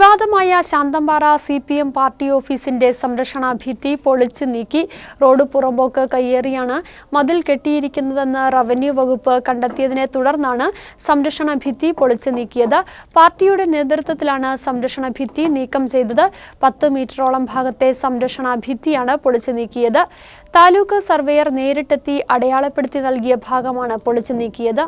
വിവാദമായ Santhanpara C P M party ഓഫീസിന്റെ സംരക്ഷണ ഭിത്തി പൊളിച്ചു നീക്കി റോഡ് പുറമ്പോക്ക് കയ്യേറിയാണ് മതിൽ കെട്ടിയിരിക്കുന്നതെന്ന് റവന്യൂ വകുപ്പ് കണ്ടെത്തിയതിനെ തുടർന്നാണ് സംരക്ഷണ ഭിത്തി പൊളിച്ചു നീക്കിയത്. പാർട്ടിയുടെ നേതൃത്വത്തിലാണ് സംരക്ഷണ ഭിത്തി നീക്കം ചെയ്തത്. പത്ത് മീറ്ററോളം ഭാഗത്തെ സംരക്ഷണ ഭിത്തിയാണ് പൊളിച്ചു നീക്കിയത്. താലൂക്ക് സർവേയർ നേരിട്ടെത്തി അടയാളപ്പെടുത്തി നൽകിയ ഭാഗമാണ് പൊളിച്ചു നീക്കിയത്.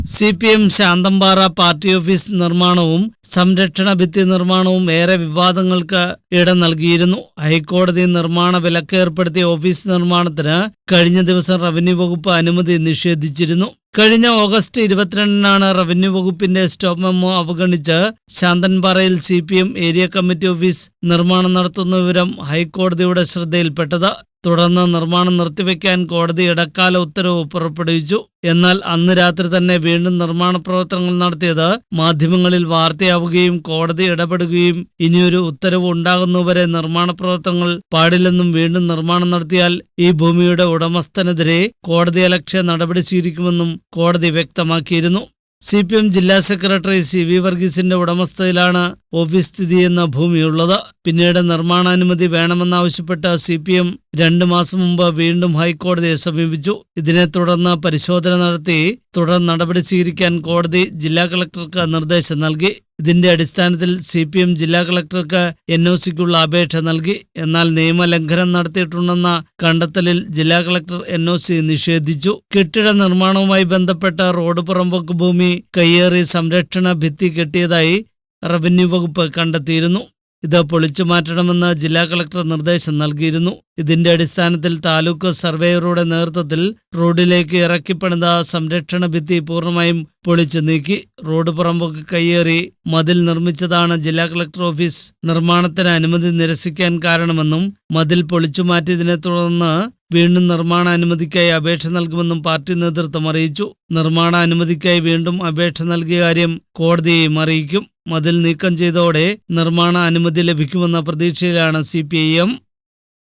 C P M Santhanpara party office നിർമ്മാണവും സംരക്ഷണ ഭിത്തി നിർമ്മാണവും ഏറെ വിവാദങ്ങൾക്ക് ഇടം നൽകിയിരുന്നു. ഹൈക്കോടതി നിർമ്മാണ വിലക്ക് ഏർപ്പെടുത്തിയ ഓഫീസ് നിർമ്മാണത്തിന് കഴിഞ്ഞ ദിവസം റവന്യൂ വകുപ്പ് അനുമതി നിഷേധിച്ചിരുന്നു. കഴിഞ്ഞ ഓഗസ്റ്റ് ഇരുപത്തിരണ്ടിനാണ് റവന്യൂ വകുപ്പിന്റെ സ്റ്റോപ്പ് മെമ്മോ അവഗണിച്ച് ശാന്തൻപാറയിൽ C P M area committee office നിർമ്മാണം നടത്തുന്ന വിവരം ഹൈക്കോടതിയുടെ ശ്രദ്ധയിൽപ്പെട്ടത്. തുടർന്ന് നിർമ്മാണം നിർത്തിവെക്കാൻ കോടതി ഇടക്കാല ഉത്തരവ് പുറപ്പെടുവിച്ചു. എന്നാൽ അന്ന് രാത്രി തന്നെ വീണ്ടും നിർമ്മാണ പ്രവർത്തനങ്ങൾ നടത്തിയത് മാധ്യമങ്ങളിൽ വാർത്തയാവുകയും കോടതി ഇടപെടുകയും ഇനിയൊരു ഉത്തരവ് ഉണ്ടാകുന്നവരെ നിർമ്മാണ പ്രവർത്തനങ്ങൾ പാടില്ലെന്നും വീണ്ടും നിർമ്മാണം നടത്തിയാൽ ഈ ഭൂമിയുടെ ഉടമസ്ഥനെതിരെ കോടതിയലക്ഷ്യ നടപടി സ്വീകരിക്കുമെന്നും കോടതി വ്യക്തമാക്കിയിരുന്നു. സി പി എം ജില്ലാ സെക്രട്ടറി സി വി വർഗീസിന്റെ ഉടമസ്ഥതയിലാണ് ഓഫീസ് സ്ഥിതി ചെയ്യുന്ന ഭൂമിയുള്ളത്. പിന്നീട് നിർമ്മാണാനുമതി വേണമെന്നാവശ്യപ്പെട്ട് സി പി എം രണ്ടു മാസം മുമ്പ് വീണ്ടും ഹൈക്കോടതിയെ സമീപിച്ചു. ഇതിനെ തുടർന്ന് പരിശോധന നടത്തി തുടർ നടപടി സ്വീകരിക്കാൻ കോടതി ജില്ലാ കളക്ടർക്ക് നിർദ്ദേശം നൽകി. ഇതിന്റെ അടിസ്ഥാനത്തിൽ സി പി എം ജില്ലാ കളക്ടർക്ക് എൻ ഒ സിക്കുള്ള അപേക്ഷ നൽകി. എന്നാൽ നിയമലംഘനം നടത്തിയിട്ടുണ്ടെന്ന കണ്ടെത്തലിൽ ജില്ലാ കളക്ടർ എൻ ഒ സി നിഷേധിച്ചു. കെട്ടിട നിർമ്മാണവുമായി ബന്ധപ്പെട്ട റോഡ് പുറമ്പോക്ക് ഭൂമി കയ്യേറി സംരക്ഷണ ഭിത്തി കെട്ടിയതായി റവന്യൂ വകുപ്പ് കണ്ടെത്തിയിരുന്നു. ഇത് പൊളിച്ചു മാറ്റണമെന്ന് ജില്ലാ കളക്ടർ നിർദ്ദേശം നൽകിയിരുന്നു. ഇതിന്റെ അടിസ്ഥാനത്തിൽ താലൂക്ക് സർവേയറുടെ നേതൃത്വത്തിൽ റോഡിലേക്ക് ഇറക്കിപ്പണിത സംരക്ഷണ ഭിത്തി പൂർണമായും പൊളിച്ചു നീക്കി. റോഡ് പുറമ്പൊക്കെ കയ്യേറി മതിൽ നിർമ്മിച്ചതാണ് ജില്ലാ കളക്ടർ ഓഫീസ്. നിർമ്മാണത്തിന് അനുമതി നിരസിക്കാൻ കാരണമെന്നും മതിൽ പൊളിച്ചു മാറ്റിയതിനെ തുടർന്ന് വീണ്ടും നിർമ്മാണാനുമതിക്കായി അപേക്ഷ നൽകുമെന്നും പാർട്ടി നേതൃത്വം അറിയിച്ചു. നിർമ്മാണാനുമതിക്കായി വീണ്ടും അപേക്ഷ നൽകിയ കാര്യം കോടതിയെയും അറിയിക്കും. മതിൽ നീക്കം ചെയ്തോടെ നിർമ്മാണ അനുമതി ലഭിക്കുമെന്ന പ്രതീക്ഷയിലാണ് സി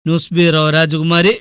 ന്യൂസ് ബ്യൂറോ രാജകുമാരി.